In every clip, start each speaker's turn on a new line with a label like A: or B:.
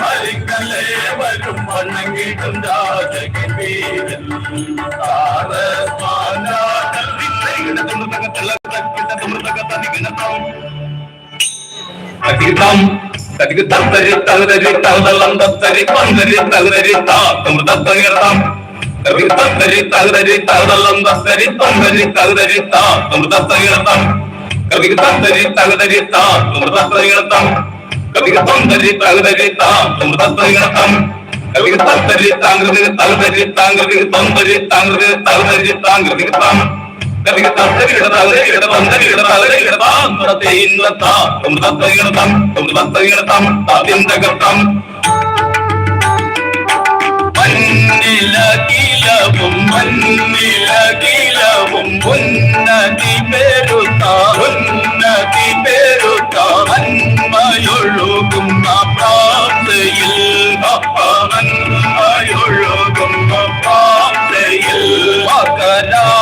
A: பலிக்கல்லே வரும் வணங்கிடும் ராஜகின் வீரன் கதிகம்
B: கதிகு தந்தரி தந்தரி தந்தலம் தந்தரி பந்தரி தந்தரி தாத்தம் தத்தகிரதம் கதிகு தந்தரி தந்தரி தந்தலம் தந்தரி பந்தரி தந்தரி தாத்தம் தத்தகிரதம் கதிகு தந்தரி தந்தரி தாத்தம் தத்தகிரதம் கவிகத்தம் தரித்தாங்கிறது தாம் தாம் கவிகத்தம் தரித்தாங்கிறது தகுதரி தாங்கிறது தொந்தரி தாங்கிறது தகுதரி தாங்கிறது தாம் ம் താങ്കൃതി താം
A: മണ്ണിലകിലവും മണ്ണിലകിലവും ഉന്നതി പെരുത്ത ഉന്നതി പെരുത്ത നന്മയൊഴുകുന്ന പ്രാർത്ഥയിൽ നന്മയൊഴുകുന്ന പ്രാർത്ഥയിൽ മകരാജനാകുന്ന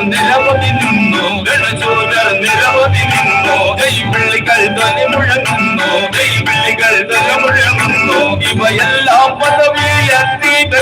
A: നിരവധി നിന്നു. ഗണചോദർ നിരവധി നിന്നു. കൈവിളികൾ തനി മുഴങ്ങുന്നു. കൈവിളികൾ തല മുഴങ്ങുന്നു. ഇവയെല്ലാം പദവിയെത്തി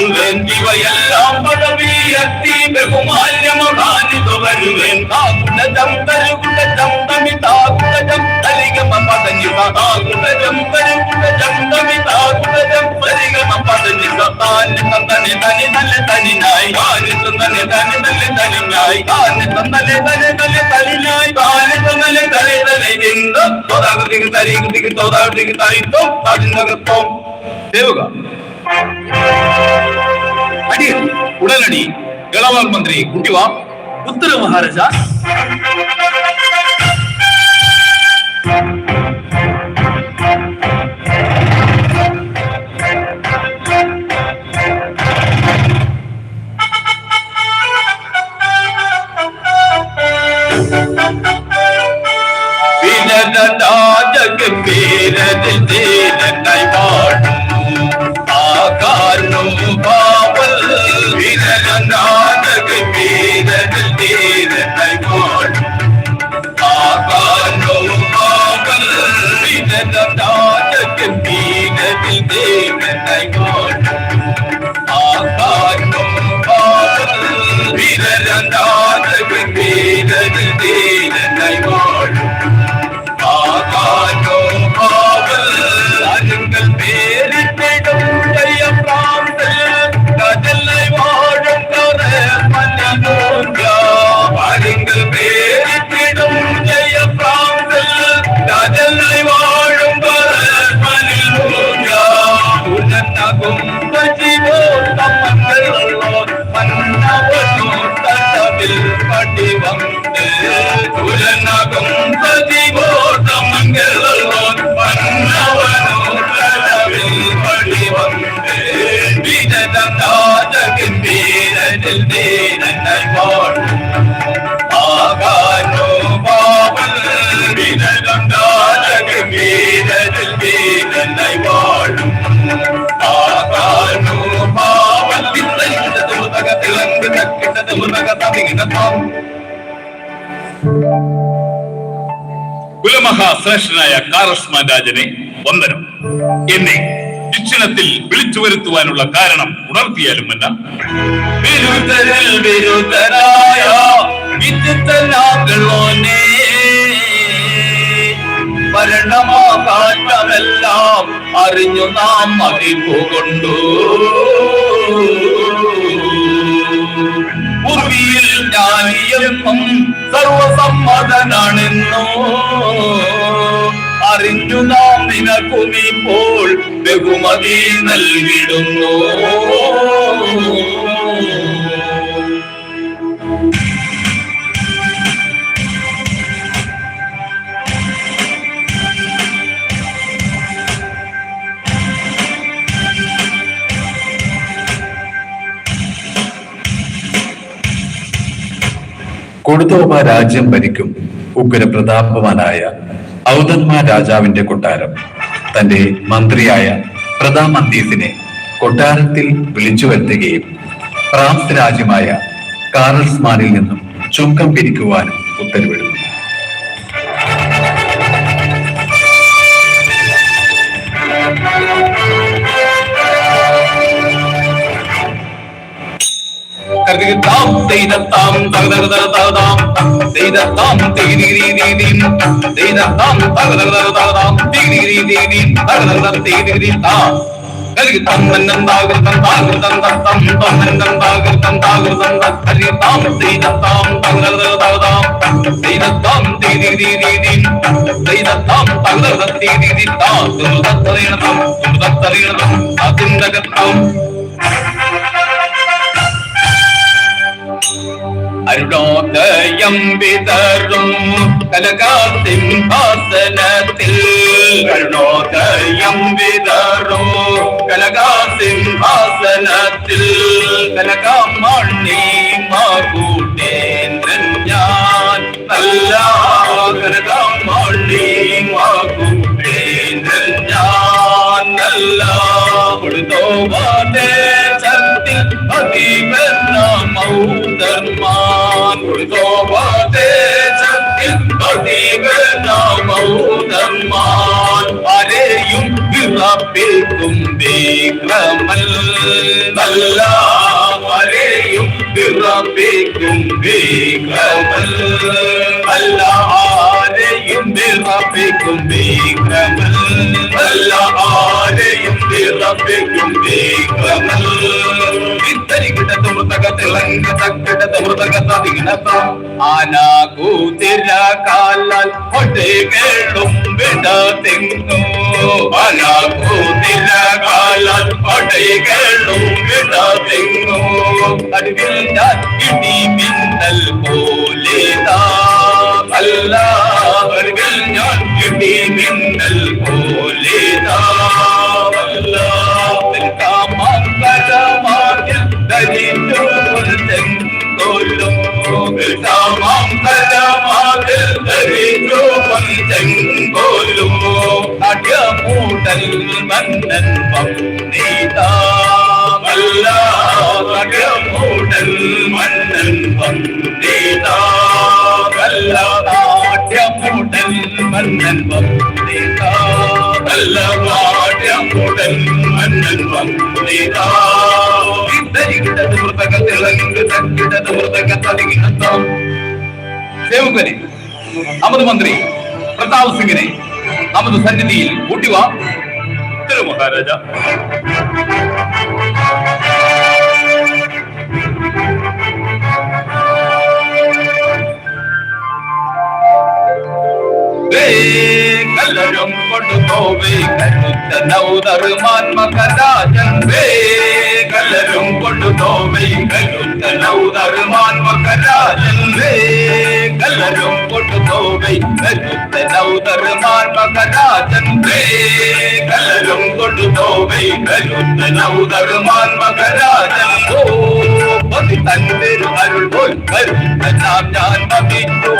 A: வருவேன் இவையெல்லாம் பதவியத்தி பெருமால்யமகானிது வருவேன் தாகுணஜம் தருகுணஜம் தமிதாகுணஜம் தலிகம பதஞ்சிவ தாகுணஜம் தருகுணஜம் தமிதாகுணஜம் தலிகம பதஞ்சிவ தானி தந்தனி தனி தலி தனி நாய் கானி தந்தனி தனி தலி தனி நாய் கானி தந்தலி தனி தலி தனி நாய் கானி தந்தலி தனி தனி நின்று தொதாகு திகு தரிகு திகு தொதாகு திகு தரித்தோம் தடிந்தகத்தோம் தேவுகா அடி உடலடி இளவால் மந்திரி குண்டிவா உத்தர மகாராஜா. ഉലക തമികിടത്താം
B: കുലമഹാശ്രേഷ്ഠനായ കാറസ്മാൻ രാജനെ വന്ദനം. എന്നെ ശിക്ഷണത്തിൽ വിളിച്ചു വരുത്തുവാനുള്ള കാരണം ഉണർത്തിയാലുമല്ല.
A: എന്ന വിരുദ്ധരായ വിചിത്രനാകളോനെ ഭരണമാ കാറ്റമെല്ലാം അറിഞ്ഞു നാം അറിവുകൊണ്ടു ഭൂമിയിൽ ജ്ഞാനിയെന്നും സർവസമ്മതനാണെന്നോ? അറിഞ്ഞു നാം നിനക്കുമിപ്പോൾ ബഹുമതി നൽകിടുന്നു.
C: കൊടുത്തോമ രാജ്യം ഭരിക്കും ഉഗ്രപ്രതാപവാനായ ഔതന്മ രാജാവിന്റെ കൊട്ടാരം. തന്റെ മന്ത്രിയായ പ്രതാമന്തീസിനെ കൊട്ടാരത്തിൽ വിളിച്ചു വരുത്തുകയും ഫ്രാൻസ് രാജ്യമായ കാറൽസ്മാനിൽ നിന്നും ചുങ്കം പിരിക്കുവാനും ഉത്തരവിടുന്നു.
A: தகு தாம் செய்த தாம் தகதகதகதாம் செய்த தாம் தேதிகிரிதீதின் செய்த தாம் தகதகதகதாம் தேதிகிரிதீதின் தகதகதம் தேதிகிரிதா கருகு தன்னன் தாகு தந்தாகு தந்தத்தம் தன்னன் தாகு தந்தாகு தந்தத்தரி தாம் செய்த தாம் தகதகதகதாம் செய்த தாம் தேதிகிரிதீதின் செய்த தாம் தகதகதம் தேதிகிரிதா துருதத்தரீணதம் துருதத்தரீணதம் அதிந்தகத்தம் Thank you. அருணோதயம் விதரும் கலகாசிம்ஹாசனத்தில் அருணோதயம் விதரும் கலகாசிம்ஹாசனத்தில் கலகாம்மாள் நீ மாகூட்டேன்றன் ஞான் நல்லா கலகாம்மாள் நீ மாகூட்டேன்றன் ஞான் நல்லா பொழுதோவானே சந்தி அதிபர் நாம் കൊടുത്തോവാതെ ശക്തി മൗതർമാൻ ആരെയും വിറപ്പിൽക്കും വിക്രമൽ നല്ല ആരെയും വിറപ്പിക്കും വിക്രമൽ അല്ല ആരെയും വിറപ്പിക്കും വിക്രമൽ അല്ല ആരെയും വിറപ്പിക്കും വിക്രമൽ ഇത്തരികിട തുമൃതക തിളങ്ക തക്കിട തുമൃതക തതികിടത്ത ആനാ കൂതിര കാലാൽ ഒട്ടേകളും വിട തിങ്ങു ആനാ കൂതിര കാലാൽ ഒട്ടേകളും വിട തിങ്ങു അടുവിൽ ഞാൻ ഇടി മിന്നൽ പോലെ അല്ല അടുവിൽ ഞാൻ ഇടി മിന്നൽ പോലെ അല്ല அடமூடல் மன்னன் பங்குதா அடமூடல் மன்னன் பங்குதா அல்லாட்டியமூடல் மன்னன் பங்குதா அல்லவா அம்புடன் அண்ணன் வந்தேதான் தருகின்றது முருதகத்தில் அகின்று தருகின்றது நமது மந்திரி பிரதாப் சிங்கனை நமது சந்நிதியில் ஊட்டி திரு மகாராஜா. Hey! கலரும் கொடுகோவே கருத்த நௌதருமான் மகராஜன் வே. கலரும் கொடுகோவை கருத்த நௌதருமான் மகராஜன் வே. கலரும் கொடுகோவை கருத்த நௌதருமான் மகராஜன் வே. கலரும் கொடுகோவை கருத்த நௌதருமான் மகராஜன் ஓ பதி தன் பெரு அருள் போல் கருத்த நாம் நான் மகிழ்ந்தோம்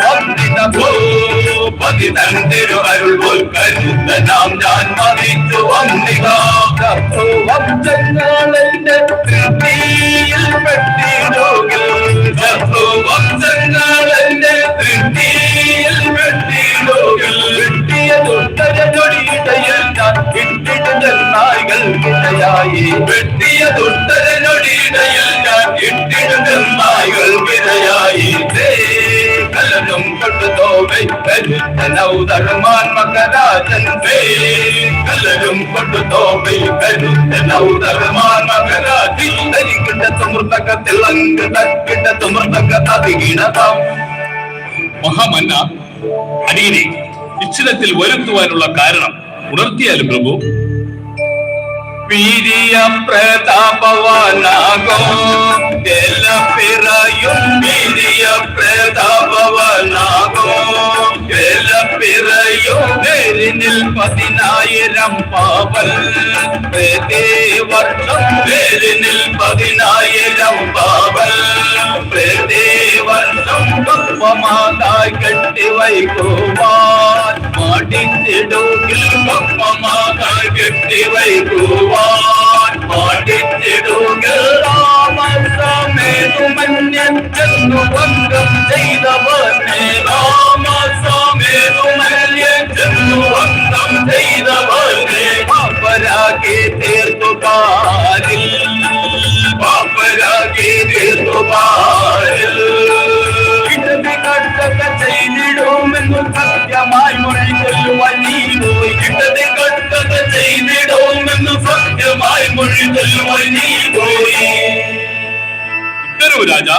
A: தந்திரு அருள் போல் கருத்த நாம் தான் மதித்து வந்திரோகம் திருப்தியில் பெற்றிடோகள் தத்துவம் தன்னாளந்த திருப்தியில் பெற்றிடோகள் வெட்டிய தொட்டய நொடியிடையில் தான் விட்டிடுதல் நாய்கள் விடையாயி കലനും കൊണ്ടുതോവൈ കരുത്തനൗതർമാൻ മകരാജൻ പേ കലനും കൊണ്ടുതോവൈ കരുത്തനൗതർമാൻ മകരാജി ധരിക്കിട്ട സമൃദ്ധക തിളങ്ക് തക്കിട്ട സമൃദ്ധക തതികിടതാം മഹാമന്ന അടിയനെ ഇച്ഛനത്തിൽ വരുത്തുവാനുള്ള കാരണം ഉണർത്തിയാലും പ്രഭു. வீரிய பிரதாபவனாகோ தெல்ல பிறையும் வீரிய பிரதாபவனாகோ தெல்ல பிறையும் வேறினில் பதினாயிரம் பாவல். பிரதே வருஷம் வேறினில் பதினாயிரம் பாவல். பிரதே வருஷம் பப்பமாதாய் கட்டி வைக்குவார். மாட்டித்திடுகில் பப்பமா எட்டி வைக்குவான் பாடித்திடுங்கள் ராமசாமே சுமன்யன் சென்று வந்தம் செய்தவனே. ராமசாமே சுமன்யன் சென்று வந்தம் செய்தவனே. பாப்பராகி தேர்ந்து பாரில். பாப்பராகி தேர்ந்து பாரில். ഇടത് കട്ടക ചെയ്തിടുമെന്നു സത്യമായി മൊഴി ചൊല്ലുവാൻ നീ പോയി. ഇടത് കട്ടക ചെയ്തിടുമെന്നു സത്യമായി ചൊല്ലുവാൻ നീ പോയി. തരൂ രാജ.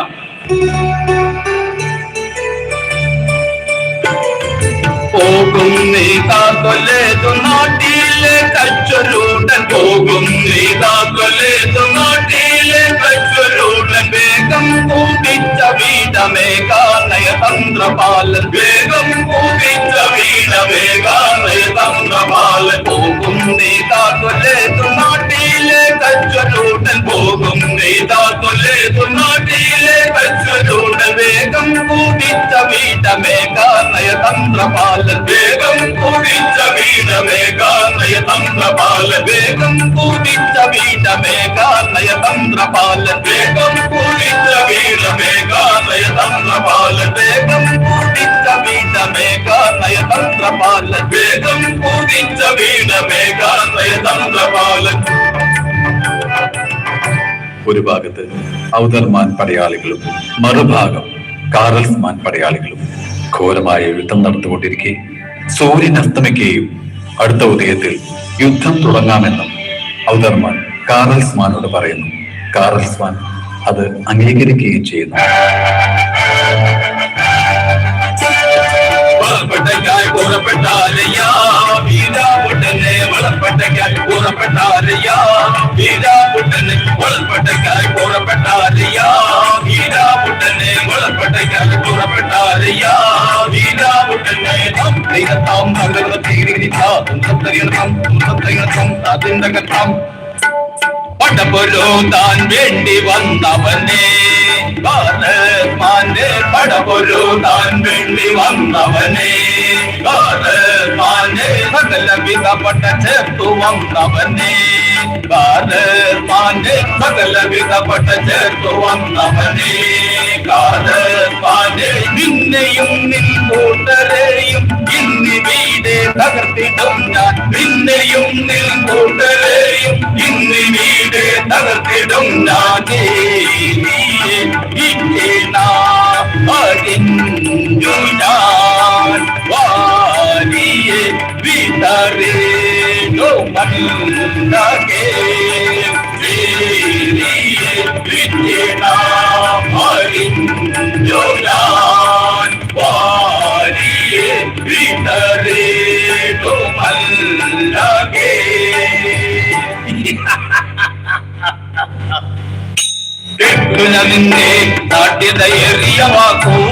A: പോകും നീതാ കൊല്ലേതു നാട്ടിലെ കച്ചൊരൂട്ടൻ പോകും നീതാ കൊല്ലേതു നാട്ടിലെ വേഗം കൂട്ടിച്ച വീടമേകാനയ തന്ത്രപാലൻ വേഗം കൂട്ടിച്ച വീടമേകാനയ തന്ത്രപാലൻ പോകും നീ കാക്കൊല്ലേതു നാട്ടിലെ കച്ചൊരൂട്ടൻ പോകും നീ കാക്കൊല്ലേതു നാട്ടിലെ കച്ചൊരൂട്ടൻ വേഗം കൂട്ടിച്ച വീടമേകാനയ തന്ത്രപാലൻ വേഗം കൂടിച്ച വീണമേകാനയ തന്ത്രപാലൻ വേഗം
C: ഒരു ഭാഗത്ത് ഔദർമാൻ പടയാളികളും മറുഭാഗം കാറൽസ്മാൻ പടയാളികളും ഘോരമായ യുദ്ധം നടന്നുകൊണ്ടിരിക്കെ സൂര്യൻ അസ്തമിക്കുകയും അടുത്ത ഉദയത്തിൽ യുദ്ധം തുടങ്ങാമെന്നും ഔദർമാൻ കാറൽസ്മാനോട് പറയുന്നു. കാറൽസ്മാൻ അത് അംഗീകരിക്കുകയും ചെയ്യുന്നു
A: വളപ്പെട്ടയ്ക്കായി കൂറപ്പെട്ടാരയ്യാ படபொலும் தான் வேண்டி வந்தவனே. பாரத் மாண்டே படபொலும் தான் வேண்டி வந்தவனே. பாரத் மாண்டே சகல விதப்பட்ட சேர்த்து வந்தவனே. காதல் பாண்டே சகல விதப்பட்ட சேர்த்து வந்தவனே. காதல் பாண்டே நின்னையும் நின் கூட்டரையும் ചേർത്തു വന്നവനെ കാലമാന്റെ നിന്നെയും നിൻ കൂട്ടരെയും ഇന്ന് വീട് തകർത്തിടും ഞാൻ. കൂട്ടരെയും ഇന്ന് വീട് തകർത്തിടും ഞാൻ ഞാൻ. വാരിയെ വിതറേനോ മണ്ണകേ. അറിഞ്ഞു ഞാൻ. വാരിയെ മല്ലകേ കെട്ടുന നിന്റെ നാട്യതയേറിയ വാക്കും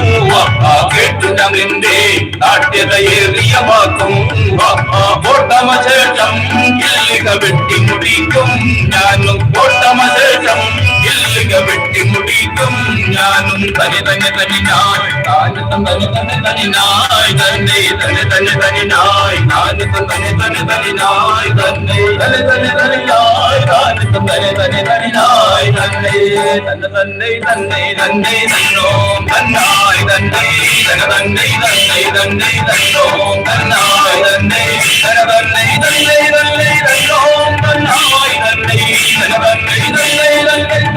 A: കെട്ടുന നിന്റെ നാട്യതയേറിയ വാക്കും ഓട്ടമശേഷം കില്ലുക വെട്ടി മുടിക്കും ഞാനും எல்லுக வெட்டி முடிக்கும் ஞானும். தனி தனி தனி நாய். தானும் தனி தனி தனி நாய். தன்னை தனி தனி தனி நாய். தானும் தனி தனி தனி நாய். தன்னை தனி தனி தனி நாய். தானும் தனி தனி தனி நாய். தன்னை தன்னை தன்னை தன்னை தன்னை தன்னோம். தன்னாய் தன்னை தன தன்னை தன்னை தன்னை தன்னோம். தன்னாய் தன்னை தன தன்னை தன்னை தன்னை தன்னோம். தன்னாய் தன்னை தன தன்னை தன்னை தன்னை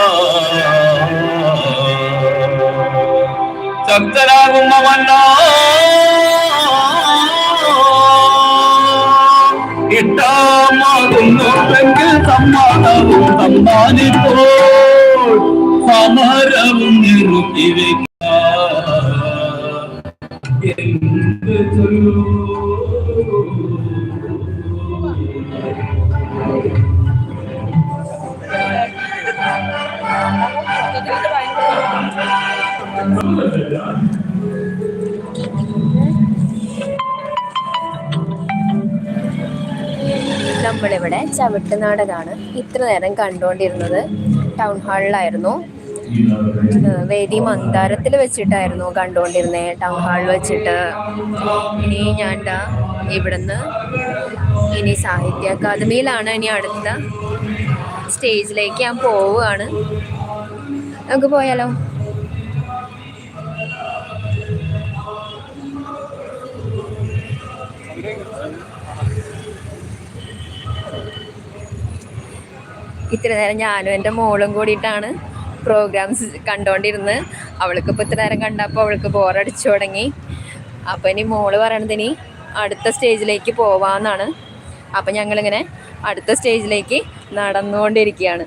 A: ശക്തനാകുന്നവല്ലോ ഇട്ടാമാകുന്നുണ്ടെങ്കിൽ സമ്മാനവും സമ്മാനിപ്പോ സമരവും നിറുത്തി വെക്ക.
D: നമ്മളിവിടെ ചവിട്ട് നാടകമാണ് ഇത്ര നേരം കണ്ടുകൊണ്ടിരുന്നത് ടൗൺ ഹാളിലായിരുന്നു വേദി മന്ദാരത്തിൽ വെച്ചിട്ടായിരുന്നു കണ്ടുകൊണ്ടിരുന്നേ ടൗൺ ഹാളിൽ വെച്ചിട്ട്. ഇനി ഞാൻ ഇവിടുന്ന് ഇനി സാഹിത്യ അക്കാദമിയിലാണ് ഇനി അടുത്ത സ്റ്റേജിലേക്ക് ഞാൻ പോവുകയാണ്. നമുക്ക് പോയാലോ? ഇത്ര നേരം ഞാനും എന്റെ മോളും കൂടിയിട്ടാണ് പ്രോഗ്രാംസ് കണ്ടുകൊണ്ടിരുന്നത് അവൾക്കിപ്പോൾ ഇത്ര നേരം കണ്ടപ്പോൾ അവൾക്ക് ബോറടിച്ചു തുടങ്ങി. അപ്പോൾ ഇനി മോൾ പറയണത് ഇനി അടുത്ത സ്റ്റേജിലേക്ക് പോവാമെന്നാണ് അപ്പം ഞങ്ങളിങ്ങനെ അടുത്ത സ്റ്റേജിലേക്ക് നടന്നുകൊണ്ടിരിക്കുകയാണ്.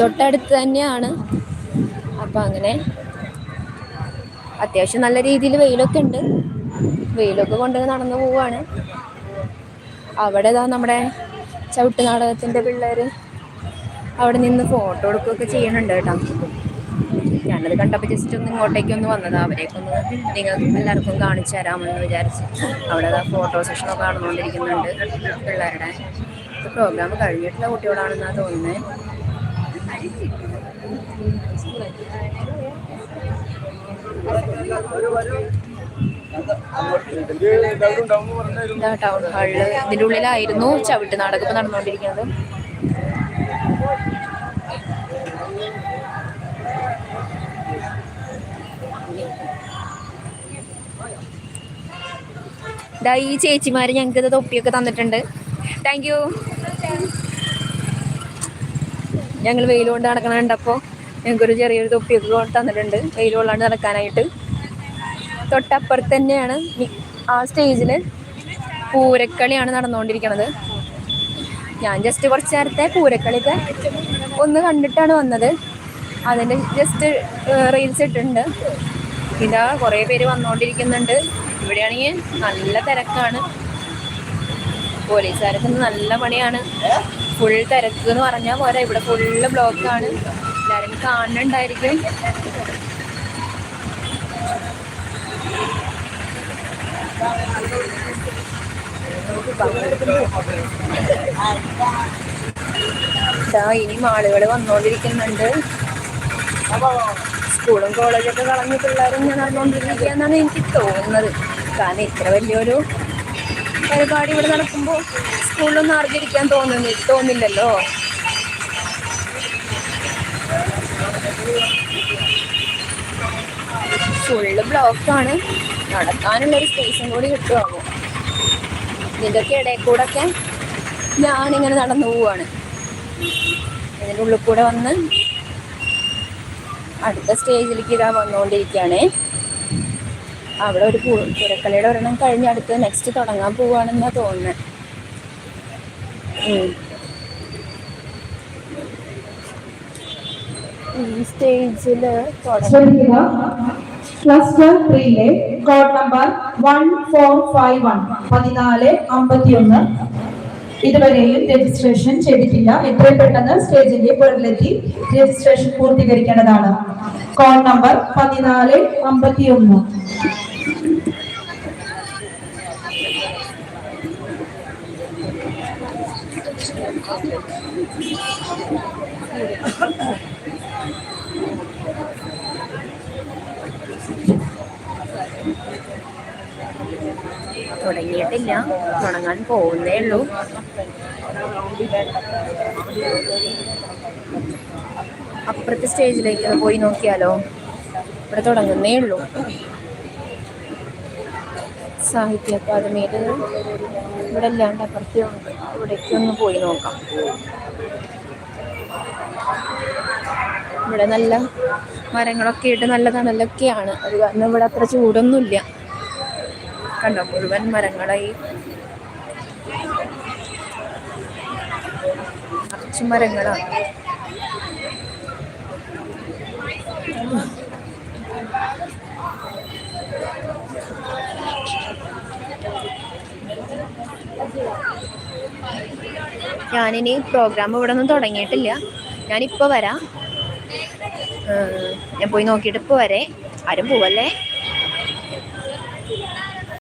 D: തൊട്ടടുത്ത് തന്നെയാണ്. അപ്പം അങ്ങനെ അത്യാവശ്യം നല്ല രീതിയിൽ വെയിലൊക്കെ ഉണ്ട്. വെയിലൊക്കെ കൊണ്ട് നടന്നു പോവാണ്. അവിടെ ഇതാ നമ്മുടെ ചവിട്ട് നാടകത്തിന്റെ പിള്ളേർ അവിടെ നിന്ന് ഫോട്ടോ എടുക്കുകയൊക്കെ ചെയ്യണുണ്ട് കേട്ടോ. ഞാനത് കണ്ടപ്പോൾ ജസ്റ്റ് ഒന്ന് ഇങ്ങോട്ടേക്ക് ഒന്ന് വന്നത്. അവരെയൊക്കെ ഒന്ന് നിങ്ങൾക്ക് എല്ലാവർക്കും കാണിച്ചു തരാമെന്ന് വിചാരിച്ച് അവിടെ ആ ഫോട്ടോ സെഷനൊക്കെ നടന്നുകൊണ്ടിരിക്കുന്നുണ്ട് പിള്ളേരുടെ. പ്രോഗ്രാം കഴിഞ്ഞിട്ടുള്ള കുട്ടികളാണെന്നാണ് തോന്നുന്നത്. ഇതാ ഉള്ളിലായിരുന്നു ചവിട്ട് നാടകം നടന്നുകൊണ്ടിരിക്കുന്നത്. ഇതാ ഈ ചേച്ചിമാര് ഞങ്ങൾക്ക് ഇത് തൊപ്പിയൊക്കെ തന്നിട്ടുണ്ട്. താങ്ക് യു ഞങ്ങൾ വെയിൽ കൊണ്ട് നടക്കണ കണ്ടപ്പോൾ ഞങ്ങൾക്കൊരു ചെറിയൊരു തൊപ്പിയൊക്കെ തന്നിട്ടുണ്ട്. വെയിൽ കൊള്ളാണ്ട് നടക്കാനായിട്ട്. തൊട്ടപ്പുറത്ത് തന്നെയാണ് ആ സ്റ്റേജിൽ പൂരക്കളിയാണ് നടന്നുകൊണ്ടിരിക്കുന്നത് ഞാൻ ജസ്റ്റ് കുറച്ച് നേരത്തെ പൂരക്കളിയൊക്കെ ഒന്ന് കണ്ടിട്ടാണ് വന്നത്. അതിന്റെ ജസ്റ്റ് റീൽസ് ഇട്ടിട്ടുണ്ട്. ഇതാ കുറേ പേര് വന്നുകൊണ്ടിരിക്കുന്നുണ്ട്. ഇവിടെയാണെങ്കിൽ നല്ല തിരക്കാണ്. പോലീസുകാരൊക്കെ നല്ല പണിയാണ്. ഫുൾ തിരക്ക് എന്ന് പറഞ്ഞാൽ പോരാ. ഇവിടെ ഫുള്ള് ബ്ലോക്കാണ് എല്ലാവരും കാണുന്നുണ്ടായിരിക്കും. ഇനിയും ആളുകൾ വന്നുകൊണ്ടിരിക്കുന്നുണ്ട് സ്കൂളും കോളേജൊക്കെ കളഞ്ഞ പിള്ളേരും ഞാൻ നടന്നുകൊണ്ടിരിക്കുക എന്നാണ് എനിക്ക് തോന്നുന്നത്. കാരണം ഇത്ര വലിയൊരു പരിപാടി ഇവിടെ നടക്കുമ്പോൾ സ്കൂളിലൊന്നും ആർജിരിക്കാൻ തോന്നുന്നു തോന്നില്ലല്ലോ. ഫുള്ള് ബ്ലോക്കാണ് നടക്കാനുള്ളൊരു സ്പേസും കൂടി കിട്ടുമാകും ഇതിന്റെയൊക്കെ ഇടയിൽ കൂടെ ഒക്കെ ഞാനിങ്ങനെ നടന്നു പോവാണ്. ഇതിന്റെ ഉള്ളിൽ കൂടെ വന്ന് അടുത്ത സ്റ്റേജിലേക്ക് ഇതാ വന്നുകൊണ്ടിരിക്കുകയാണേ. അവിടെ ഒരു പുരക്കളിയുടെ ഒരെണ്ണം കഴിഞ്ഞ് അടുത്ത് നെക്സ്റ്റ് തുടങ്ങാൻ പോവാണെന്നാ തോന്നുന്നത്. ഈ സ്റ്റേജിൽ തുടങ്ങി.
E: Cluster ത്രീയിലെ code number one four five one പതിനാല് അമ്പത്തിയൊന്ന്. ഇതുവരെയും രജിസ്ട്രേഷൻ ചെയ്തിട്ടില്ല. എത്രയും പെട്ടെന്ന് സ്റ്റേജിന്റെ പുറകിലെത്തി രജിസ്ട്രേഷൻ പൂർത്തീകരിക്കേണ്ടതാണ്. കോഡ് നമ്പർ പതിനാല് അമ്പത്തിയൊന്ന്.
D: തുടങ്ങിയിട്ടില്ല. തുടങ്ങാൻ പോകുന്നേ ഉള്ളൂ. അപ്പുറത്തെ സ്റ്റേജിലേക്ക് പോയി നോക്കിയാലോ? ഇവിടെ തുടങ്ങുന്നേ ഉള്ളൂ. സാഹിത്യ അക്കാദമിയിൽ ഇവിടെ അല്ലാണ്ട് അപ്പുറത്തെ ഇവിടേക്ക് ഒന്ന് പോയി നോക്കാം. ഇവിടെ നല്ല മരങ്ങളൊക്കെ ആയിട്ട് നല്ല തണലൊക്കെയാണ് അത് കാരണം ഇവിടെ അത്ര ചൂടൊന്നുമില്ല. കണ്ടോ? മുഴുവൻ മരങ്ങളായി. നിറച്ച് മരങ്ങളാണ് ഞാനിനി പ്രോഗ്രാം ഇവിടെ ഒന്നും തുടങ്ങിയിട്ടില്ല. ഞാനിപ്പോൾ വരാം. ഞാൻ പോയി നോക്കിയിട്ട് ഇപ്പോൾ വരെ. ആരും പോവല്ലേ?